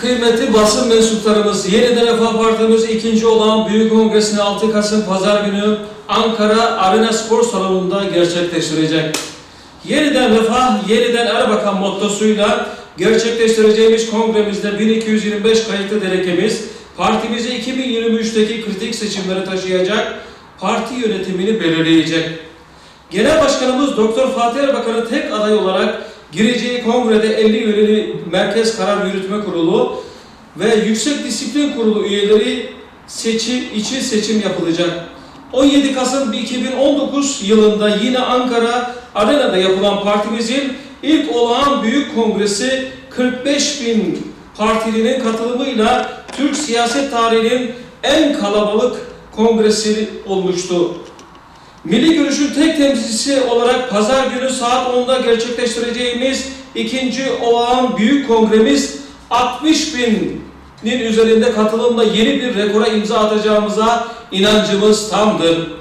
Kıymetli basın mensuplarımız, yeniden Refah Partimiz ikinci olan Büyük Kongresini 6 Kasım Pazar günü Ankara Arena Spor Salonu'nda gerçekleştirecek. Yeniden Refah, yeniden Erbakan mottosuyla gerçekleştireceğimiz kongremizde 1225 kayıtlı derekemiz, partimizi 2023'teki kritik seçimlere taşıyacak, parti yönetimini belirleyecek. Genel Başkanımız Doktor Fatih Erbakan'ı tek aday olarak gireceği kongrede 50 üyeli Merkez Karar Yürütme Kurulu ve Yüksek Disiplin Kurulu üyeleri seçim için seçim yapılacak. 17 Kasım 2019 yılında yine Ankara Arena'da yapılan partimizin ilk olağan büyük kongresi 45 bin partilinin katılımıyla Türk siyaset tarihinin en kalabalık kongresi olmuştu. Milli Görüş'ün tek temsilcisi olarak pazar günü saat 10'da gerçekleştireceğimiz ikinci olağan büyük kongremiz 60 binin üzerinde katılımla yeni bir rekora imza atacağımıza inancımız tamdır.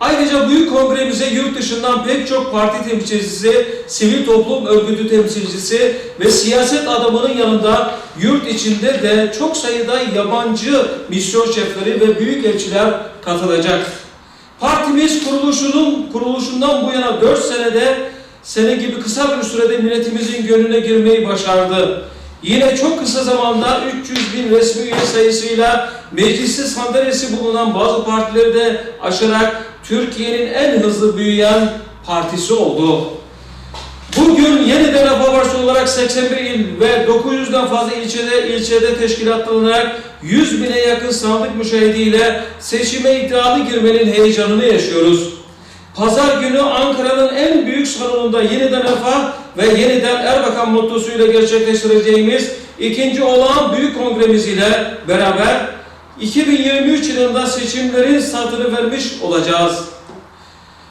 Ayrıca büyük kongremize yurt dışından pek çok parti temsilcisi, sivil toplum örgütü temsilcisi ve siyaset adamının yanında yurt içinde de çok sayıda yabancı misyon şefleri ve büyükelçiler katılacak. Partimiz kuruluşunun kuruluşundan bu yana 4 senede sene gibi kısa bir sürede milletimizin gönlüne girmeyi başardı. Yine çok kısa zamanda 300 bin resmi üye sayısıyla mecliste sandalyesi bulunan bazı partileri de aşarak Türkiye'nin en hızlı büyüyen partisi oldu. Bugün yeniden Partisi olarak 81 il ve 900'den fazla ilçede ilçede teşkilatlanarak 100 bine yakın sandık müşahidiyle seçime iddialı girmenin heyecanını yaşıyoruz. Pazar günü Ankara'nın en büyük salonunda yeniden Refah ve yeniden Erbakan mottosuyla gerçekleştireceğimiz ikinci olağan büyük kongremiz ile beraber 2023 yılında seçimlerin startını vermiş olacağız.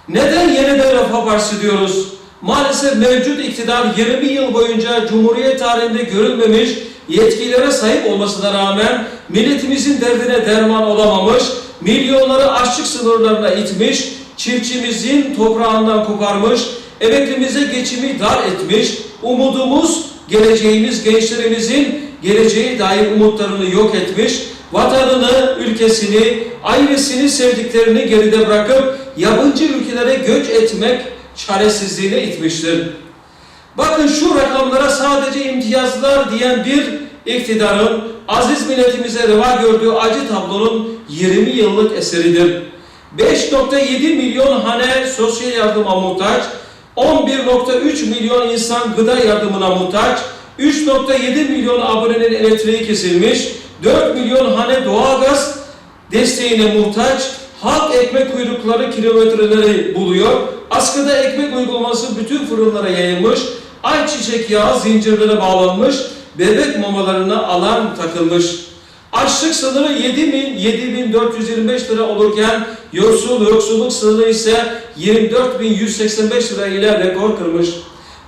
Neden yeniden Refah Partisi diyoruz? Maalesef mevcut iktidar 20 yıl boyunca Cumhuriyet tarihinde görülmemiş yetkilere sahip olmasına rağmen milletimizin derdine derman olamamış, milyonları açlık sınırlarına itmiş, çiftçimizin toprağından koparmış, emeklimize geçimi dar etmiş, umudumuz, geleceğimiz gençlerimizin geleceğe dair umutlarını yok etmiş, vatanını, ülkesini, ailesini, sevdiklerini geride bırakıp yabancı ülkelere göç etmek çaresizliğine itmiştir. Bakın şu rakamlara sadece imtiyazlar diyen bir iktidarın aziz milletimize reva gördüğü acı tablonun 20 yıllık eseridir. 5.7 milyon hane sosyal yardıma muhtaç, 11.3 milyon insan gıda yardımına muhtaç, 3.7 milyon abonenin elektriği kesilmiş, 4 milyon hane doğalgaz desteğine muhtaç, halk ekmek kuyrukları kilometreleri buluyor, askıda ekmek uygulaması bütün fırınlara yayılmış, ayçiçek yağı zincirlere bağlanmış, bebek mamalarına alarm takılmış. Açlık sınırı 7 bin, 7425 lira olurken yoksul, yoksulluk sınırı ise 24185 lira ile rekor kırmış.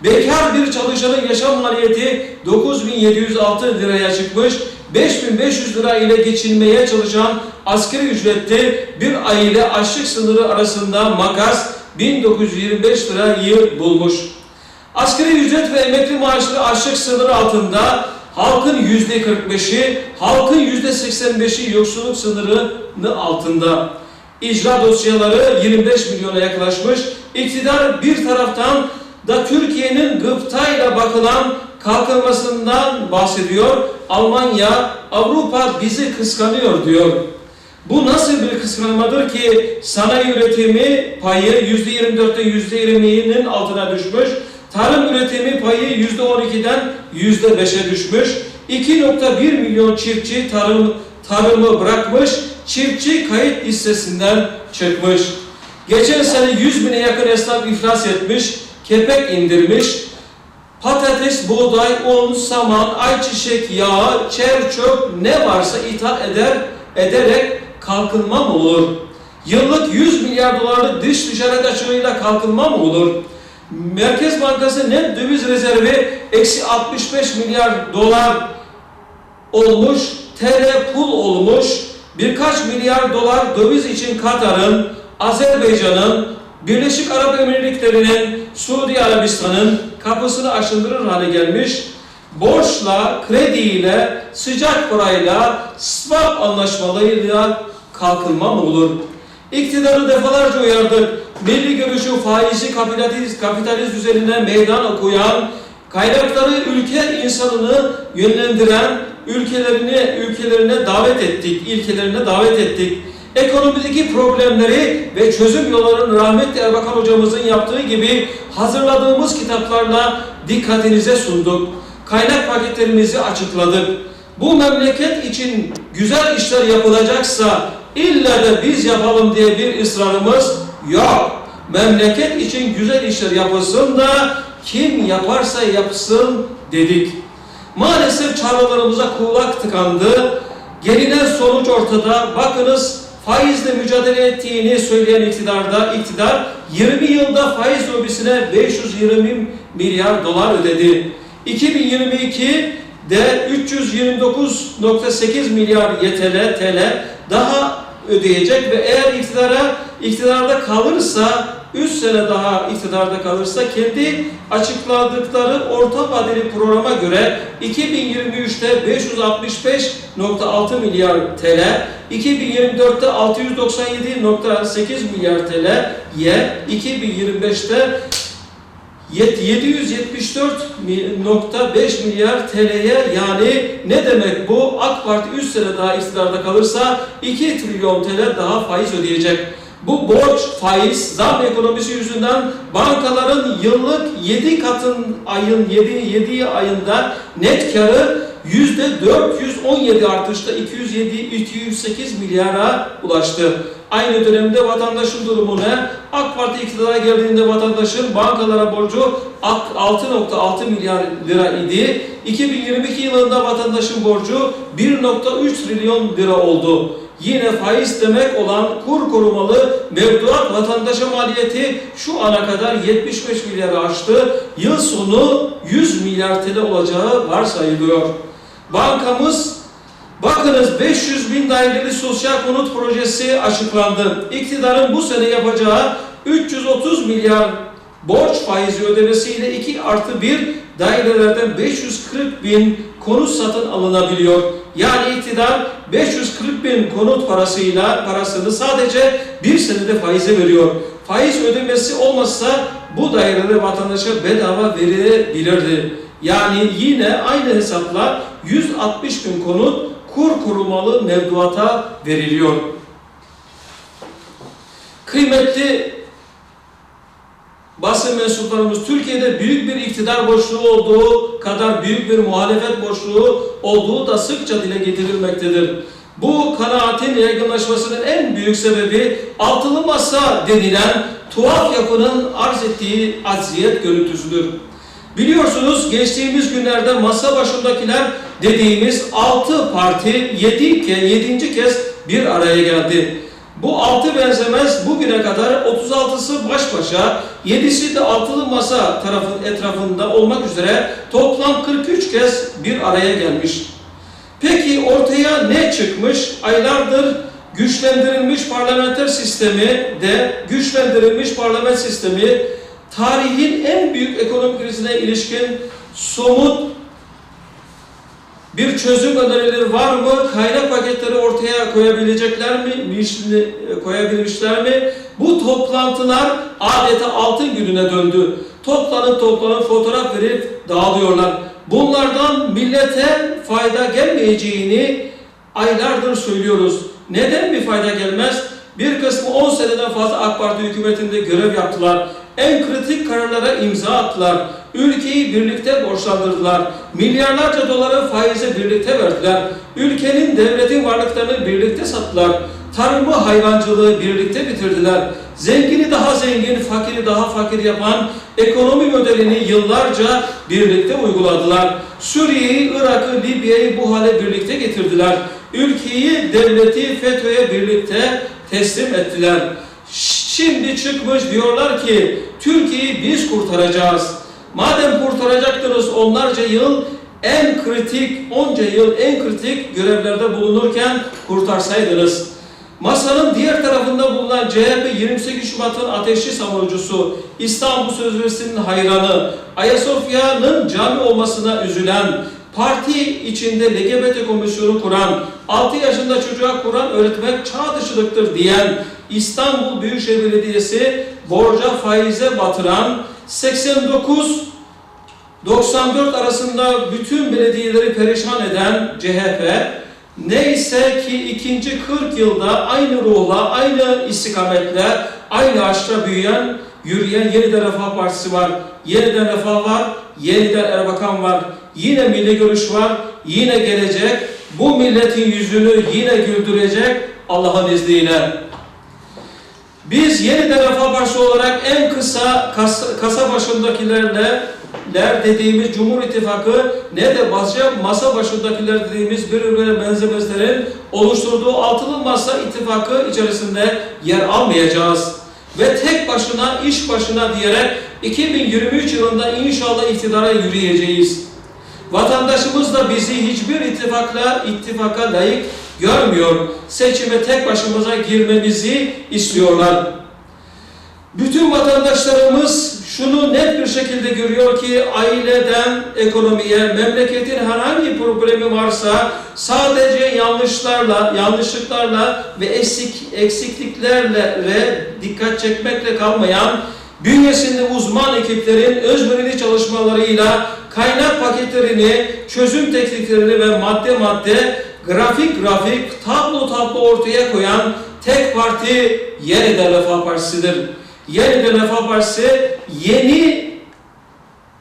Bekar bir çalışanın yaşam maliyeti 9706 liraya çıkmış. 5500 lira ile geçinmeye çalışan asgari ücretli bir aile açlık sınırı arasında makas 1925 lirayı bulmuş. Asgari ücret ve emekli maaşları açlık sınırı altında halkın yüzde 45'i, halkın yüzde 85'i yoksulluk sınırının altında. İcra dosyaları 25 milyona yaklaşmış. İktidar bir taraftan da Türkiye'nin gıptayla bakılan kalkınmasından bahsediyor. Almanya, Avrupa bizi kıskanıyor diyor. Bu nasıl bir kıskanmadır ki sanayi üretimi payı yüzde 24'te yüzde 20'nin altına düşmüş. Tarım üretimi payı yüzde 12'den yüzde 5'e düşmüş. 2.1 milyon çiftçi tarım tarımı bırakmış, çiftçi kayıt listesinden çıkmış. Geçen sene 100 bine yakın esnaf iflas etmiş, kepek indirmiş, patates, buğday, un, saman, ayçiçek yağı, çer çöp ne varsa ithal eder, ederek kalkınma mı olur? Yıllık 100 milyar dolarlık dış ticaret açığıyla kalkınma mı olur? Merkez Bankası net döviz rezervi eksi 65 milyar dolar olmuş, TL pul olmuş, birkaç milyar dolar döviz için Katar'ın, Azerbaycan'ın, Birleşik Arap Emirlikleri'nin, Suudi Arabistan'ın kapısını aşındırır hale gelmiş. borçla, krediyle, sıcak parayla, swap anlaşmalarıyla kalkınma mı olur? İktidarı defalarca uyardık. Milli görüşü faizi kapitalist, kapitalist üzerine meydan okuyan, kaynakları ülke insanını yönlendiren ülkelerini ülkelerine davet ettik, ilkelerine davet ettik. Ekonomideki problemleri ve çözüm yollarını rahmetli Erbakan hocamızın yaptığı gibi hazırladığımız kitaplarla dikkatinize sunduk. Kaynak paketlerimizi açıkladık. Bu memleket için güzel işler yapılacaksa illa da biz yapalım diye bir ısrarımız yok. Memleket için güzel işler yapılsın da kim yaparsa yapsın dedik. Maalesef çağrılarımıza kulak tıkandı. Gelinen sonuç ortada. Bakınız faizle mücadele ettiğini söyleyen iktidarda iktidar 20 yılda faiz lobisine 520 milyar dolar ödedi. 2022'de 329.8 milyar YTL TL daha ödeyecek ve eğer iktidara iktidarda kalırsa 3 sene daha iktidarda kalırsa kendi açıkladıkları orta vadeli programa göre 2023'te 565.6 milyar TL, 2024'te 697.8 milyar TL, ye 2025'te 774.5 milyar TL'ye yani ne demek bu? AK Parti 3 sene daha iktidarda kalırsa 2 trilyon TL daha faiz ödeyecek. Bu borç, faiz, zam ekonomisi yüzünden bankaların yıllık 7 katın ayın 7, 7 ayında net karı 417 artışla 207 208 milyara ulaştı. Aynı dönemde vatandaşın durumu ne? AK Parti iktidara geldiğinde vatandaşın bankalara borcu 6.6 milyar lira idi. 2022 yılında vatandaşın borcu 1.3 trilyon lira oldu. Yine faiz demek olan kur korumalı mevduat vatandaşa maliyeti şu ana kadar 75 milyarı aştı. Yıl sonu 100 milyar TL olacağı varsayılıyor. Bankamız bakınız 500 bin daireli sosyal konut projesi açıklandı. İktidarın bu sene yapacağı 330 milyar borç faizi ödemesiyle 2 artı 1 dairelerden 540 bin konut satın alınabiliyor. Yani iktidar 540 bin konut parasıyla parasını sadece bir senede faize veriyor. Faiz ödemesi olmazsa bu daireler vatandaşa bedava verilebilirdi. Yani yine aynı hesapla 160 bin konut kur korumalı mevduata veriliyor. Kıymetli basın mensuplarımız Türkiye'de büyük bir iktidar boşluğu olduğu kadar büyük bir muhalefet boşluğu olduğu da sıkça dile getirilmektedir. Bu kanaatin yaygınlaşmasının en büyük sebebi altılı masa denilen tuhaf yapının arz ettiği acziyet görüntüsüdür. Biliyorsunuz geçtiğimiz günlerde masa başındakiler dediğimiz altı parti yedi, ke, yedinci kez bir araya geldi. Bu altı benzemez bugüne kadar 36'sı baş başa, 7'si de altılı masa tarafın etrafında olmak üzere toplam 43 kez bir araya gelmiş. Peki ortaya ne çıkmış? Aylardır güçlendirilmiş parlamenter sistemi de güçlendirilmiş parlament sistemi tarihin en büyük ekonomik krizine ilişkin somut bir çözüm önerileri var mı? Kaynak paketleri ortaya koyabilecekler mi? Koyabilmişler mi? Bu toplantılar adeta altın gününe döndü. Toplanıp toplanıp fotoğraf verip dağılıyorlar. Bunlardan millete fayda gelmeyeceğini aylardır söylüyoruz. Neden bir fayda gelmez? Bir kısmı 10 seneden fazla AK Parti hükümetinde görev yaptılar. En kritik kararlara imza attılar. Ülkeyi birlikte borçlandırdılar. Milyarlarca doları faize birlikte verdiler. Ülkenin, devletin varlıklarını birlikte sattılar. Tarımı, hayvancılığı birlikte bitirdiler. Zengini daha zengin, fakiri daha fakir yapan ekonomi modelini yıllarca birlikte uyguladılar. Suriye'yi, Irak'ı, Libya'yı bu hale birlikte getirdiler. Ülkeyi, devleti FETÖ'ye birlikte teslim ettiler. Şimdi çıkmış diyorlar ki Türkiye'yi biz kurtaracağız. Madem kurtaracaktınız onlarca yıl en kritik, onca yıl en kritik görevlerde bulunurken kurtarsaydınız. Masanın diğer tarafında bulunan CHP 28 Şubat'ın ateşli savunucusu, İstanbul Sözleşmesi'nin hayranı, Ayasofya'nın cami olmasına üzülen, parti içinde LGBT komisyonu kuran, 6 yaşında çocuğa Kur'an öğretmek çağ dışılıktır diyen, İstanbul Büyükşehir Belediyesi borca faize batıran, 89 94 arasında bütün belediyeleri perişan eden CHP, neyse ki ikinci 40 yılda aynı ruhla, aynı istikametle, aynı aşkla büyüyen, yürüyen Yeniden Refah Partisi var. Yeniden Refah var, yeniden Erbakan var. Yine milli görüş var, yine gelecek. Bu milletin yüzünü yine güldürecek Allah'ın izniyle. Biz yeniden Partisi olarak en kısa kas, kasa başındakilerle ler dediğimiz Cumhur İttifakı ne de başka masa başındakiler dediğimiz birbirine benzemezlerin oluşturduğu altılı masa ittifakı içerisinde yer almayacağız. Ve tek başına iş başına diyerek 2023 yılında inşallah iktidara yürüyeceğiz. Vatandaşımız da bizi hiçbir ittifakla ittifaka layık görmüyor. Seçime tek başımıza girmemizi istiyorlar. Bütün vatandaşlarımız şunu net bir şekilde görüyor ki aileden ekonomiye, memleketin herhangi problemi varsa sadece yanlışlarla, yanlışlıklarla ve eksik, eksikliklerle dikkat çekmekle kalmayan bünyesinde uzman ekiplerin özverili çalışmalarıyla kaynak paketlerini, çözüm tekniklerini ve madde madde grafik grafik, tablo tablo ortaya koyan tek parti Yeniden Refah Partisi'dir. Yeniden Refah Partisi yeni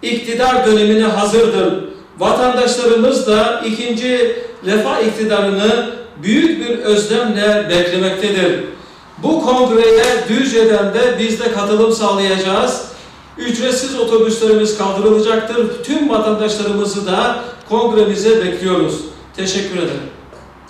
iktidar dönemine hazırdır. Vatandaşlarımız da ikinci refah iktidarını büyük bir özlemle beklemektedir. Bu kongreye Düzce'den de biz de katılım sağlayacağız. Ücretsiz otobüslerimiz kaldırılacaktır. Tüm vatandaşlarımızı da kongremize bekliyoruz. Teşekkür ederim.